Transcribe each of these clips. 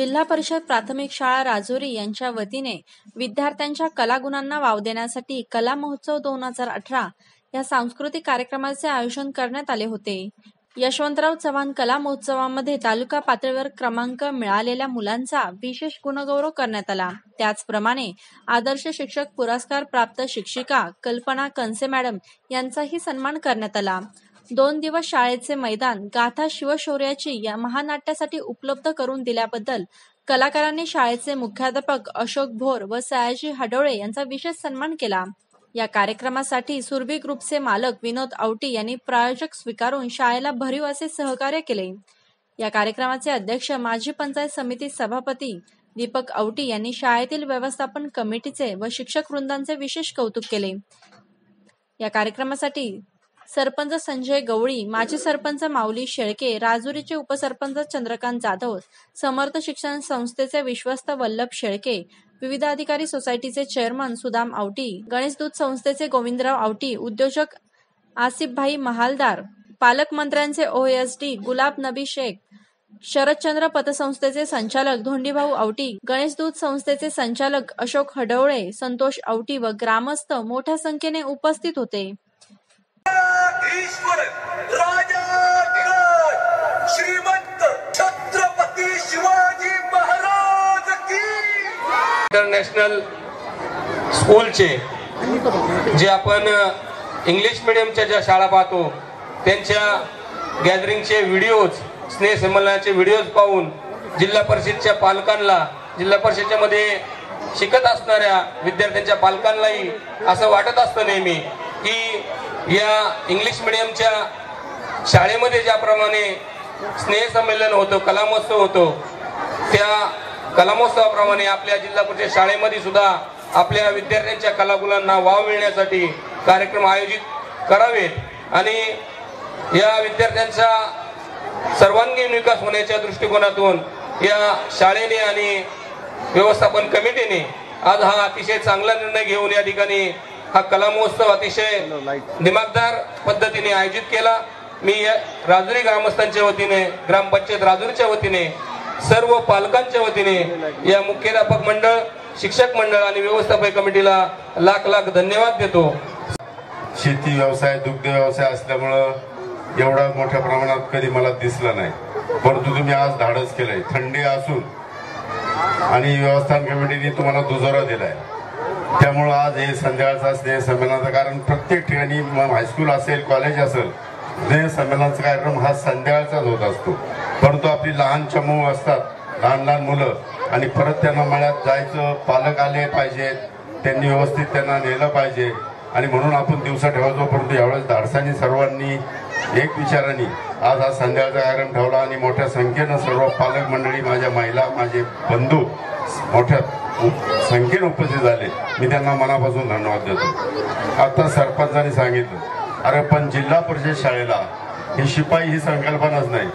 जिल्हा परिषद प्राथमिक शाळा राजुरी यांच्या वतीने विद्यार्थ्यांच्या कलागुणांना वाव देण्यासाठी कला महोत्सव दोन हजार अठरा या सांस्कृतिक कार्यक्रमाचे आयोजन करण्यात आले होते. यशवंतराव चव्हाण कला महोत्सवामध्ये तालुका पातळीवर क्रमांक मिळालेल्या मुलांचा विशेष गुणगौरव करण्यात आला. त्याचप्रमाणे आदर्श शिक्षक पुरस्कार प्राप्त शिक्षिका कल्पना कंसे मॅडम यांचाही सन्मान करण्यात आला. दोन दिवस शाळेचे मैदान गाथा शिवशौर्याची या महानाट्यासाठी उपलब्ध करून दिल्याबद्दल कलाकारांनी शाळेचे मुख्याध्यापक अशोक भोर व सयाजी हडोळे यांचा विशेष सन्मान केला. या कार्यक्रमासाठी सुरभी ग्रुपचे मालक विनोद आवटी यांनी प्रायोजक स्वीकारून शाळेला भरीव असे सहकार्य केले. या कार्यक्रमाचे अध्यक्ष माजी पंचायत समिती सभापती दीपक आवटी यांनी शाळेतील व्यवस्थापन कमिटीचे व शिक्षक वृंदांचे विशेष कौतुक केले. या कार्यक्रमासाठी सरपंच संजय गवळी माजी सरपंच माऊली शेळके राजुरीचे उपसरपंच चंद्रकांत जाधव समर्थ शिक्षण संस्थेचे विश्वस्त वल्लभ शेळके विविध अधिकारी सोसायटीचे चेअरमन सुदाम आवटी गणेश दूध संस्थेचे गोविंदराव आवटी उद्योजक आसिफभाई महालदार पालकमंत्र्यांचे ओएसडी गुलाब नबी शेख शरदचंद्र पतसंस्थेचे संचालक धोंडीभाऊ आवटी गणेश दूध संस्थेचे संचालक अशोक हडवळे संतोष आवटी व ग्रामस्थ मोठ्या संख्येने उपस्थित होते. ईश्वर राजा श्रीमंत छत्रपती शिवाजी महाराज की इंटरनॅशनल स्कूलचे जे आपण इंग्लिश मिडियमच्या ज्या शाळा पाहतो त्यांच्या गॅदरिंगचे व्हिडिओज स्नेहसंमेलनाचे व्हिडिओज पाहून जिल्हा परिषदच्या पालकांना जिल्हा परिषदच्या मध्ये शिकत असणाऱ्या विद्यार्थ्यांच्या पालकांनाही असं वाटत असतं नेहमी की या इंग्लिश मिडियमच्या शाळेमध्ये ज्याप्रमाणे स्नेहसंमेलन होतं कलामहोत्सव होतो त्या कलामहोत्सवाप्रमाणे आपल्या जिल्हा परिषद शाळेमध्ये सुद्धा आपल्या विद्यार्थ्यांच्या कलागुलांना वाव मिळण्यासाठी कार्यक्रम आयोजित करावेत. आणि या विद्यार्थ्यांचा सर्वांगीण विकास होण्याच्या दृष्टिकोनातून या शाळेने आणि व्यवस्थापन कमिटीने आज हा अतिशय चांगला निर्णय घेऊन या ठिकाणी हा कला महोत्सव अतिशय दिमागदार पद्धतीने आयोजित केला. मी या राजुरी ग्रामस्थांच्या वतीने ग्रामपंचायत राजुरीच्या वतीने सर्व पालकांच्या वतीने या मुख्याध्यापक मंडळ शिक्षक मंडळ आणि व्यवस्थापन कमिटीला लाख लाख धन्यवाद देतो. शेती व्यवसाय दुग्ध व्यवसाय असल्यामुळं एवढा मोठ्या प्रमाणात कधी मला दिसला नाही. परंतु तुम्ही आज धाडस केलंय. थंडी असून आणि व्यवस्थापन कमिटीने तुम्हाला दुजोरा दिलाय. त्यामुळं आज हे संध्याकाळचा स्नेह संमेलनाचं कारण प्रत्येक ठिकाणी मग हायस्कूल असेल कॉलेज असेल स्नेह संमेलनाचा कार्यक्रम हा संध्याकाळचाच होत असतो. परंतु आपली लहान चमू असतात लहान लहान मुलं आणि परत त्यांना मळ्यात जायचं पालक आले पाहिजेत त्यांनी व्यवस्थित त्यांना नेलं पाहिजे. आणि म्हणून आपण दिवसा ठेवायचो परंतु यावेळेस धाडसांनी सर्वांनी एक विचाराने आज हा संध्याकाळचा कार्यक्रम ठेवला आणि मोठ्या संख्येनं सर्व पालक मंडळी माझ्या महिला माझे बंधू मोठ्या उप- उपस्थित झाले. मी त्यांना मनापासून धन्यवाद देतो. आता सरपंचांनी सांगितलं अरे पण जिल्हा परिषद शाळेला ही शिपाई ही संकल्पनाच नाही.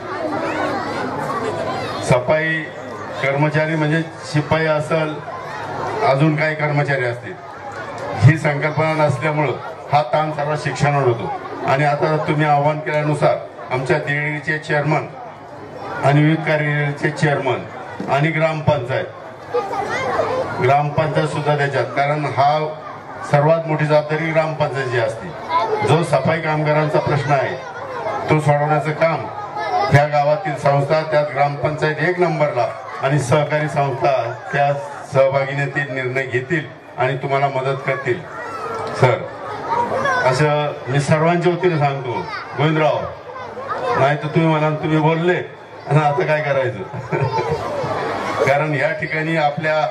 सफाई कर्मचारी म्हणजे शिपाई असल अजून काही कर्मचारी असतील. ही संकल्पना नसल्यामुळं हा ताण सर्व शिक्षणावर होतो. आणि आता तुम्ही आव्हान केल्यानुसार आमच्या देणीचे चेअरमन आणि विविध कार्यालयाचे चेअरमन आणि ग्रामपंचायत. ग्रामपंचायत सुद्धा त्याच्यात कारण हा सर्वात मोठी जबाबदारी ग्रामपंचायतीची असते. जो सफाई कामगारांचा प्रश्न आहे तो सोडवण्याचं काम ह्या गावातील संस्था त्यात ग्रामपंचायत एक नंबरला आणि सहकारी संस्था त्या सहभागीने ते निर्णय घेतील. आणि तुम्हाला मदत करतील. सर असं मी सर्वांच्या वतीने सांगतो. गोविंदराव नाही तर तुम्ही म्हणाल तुम्ही बोलले आणि आता काय करायचं? कारण या ठिकाणी आपल्या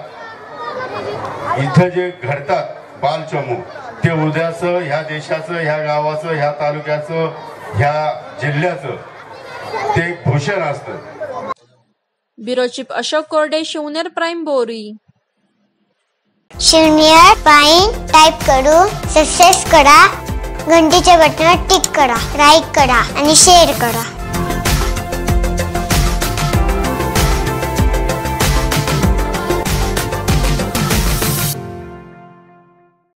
इथं जे घडतात बालचमू ते उद्याचं ह्या देशाचं ह्या गावाचं ह्या तालुक्याचं ह्या जिल्ह्याचं ते भूषण असतं. Bureau chief Ashok Korde Shivner prime बोरी. शून्य पाईन टाईप करू सक्सेस करा घंटीच्या बटनावर टिक करा लाईक करा आणि शेअर करा.